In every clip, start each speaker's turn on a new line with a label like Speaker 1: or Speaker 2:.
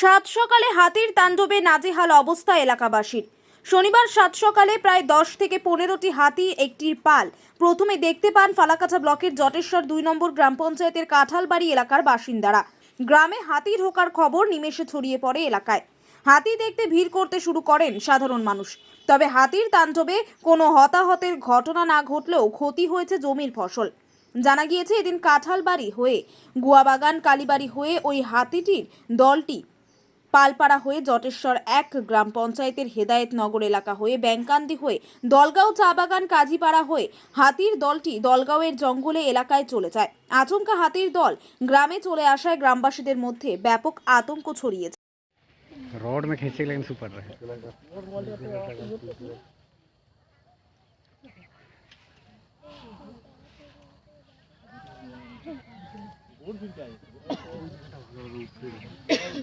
Speaker 1: সাত সকালে হাতির তাণ্ডবে নাজেহাল অবস্থা এলাকাবাসীর। শনিবার সাত সকালে প্রায় দশ থেকে পনেরোটি হাতি একটির পাল। প্রথমে দেখতে পান ফালাকাটা ব্লকের জটেশ্বর দুই নম্বর গ্রাম পঞ্চায়েতের কাঁঠালবাড়ি এলাকার বাসিন্দারা। গ্রামে হাতি ঢোকার খবর নিমেষে ছড়িয়ে পড়ে এলাকায়। হাতি দেখতে ভিড় করতে শুরু করেন সাধারণ মানুষ। তবে হাতির তাণ্ডবে কোনো হতাহতের ঘটনা না ঘটলেও ক্ষতি হয়েছে জমির ফসল। জানা গিয়েছে, এদিন কাঁঠালবাড়ি হয়ে, গুয়াবাগান, কালীবাড়ি হয়ে ওই হাতিটির দলটি পালপাড়া হয়ে জটেশ্বর এক গ্রাম পঞ্চায়েতের হেদায়েতনগর এলাকা হয়ে ব্যাংকান্দি হয়ে দলগাঁও চা বাগান কাজীপাড়া হয়ে হাতির দলটি দলগাঁওয়ের জঙ্গলে এলাকায় চলে যায় আচমকা হাতির দল গ্রামে চলে আসায় গ্রামবাসীদের মধ্যে ব্যাপক আতঙ্ক ছড়িয়েছে
Speaker 2: रोड में खींचे लेकिन सुपर रहे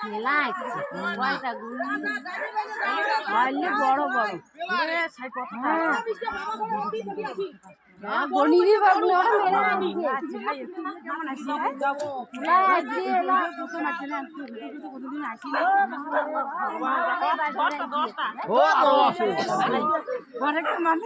Speaker 3: খেলা আছে মোবাইলটা বাইলে বড় বড়। গণিনি বাবু মানে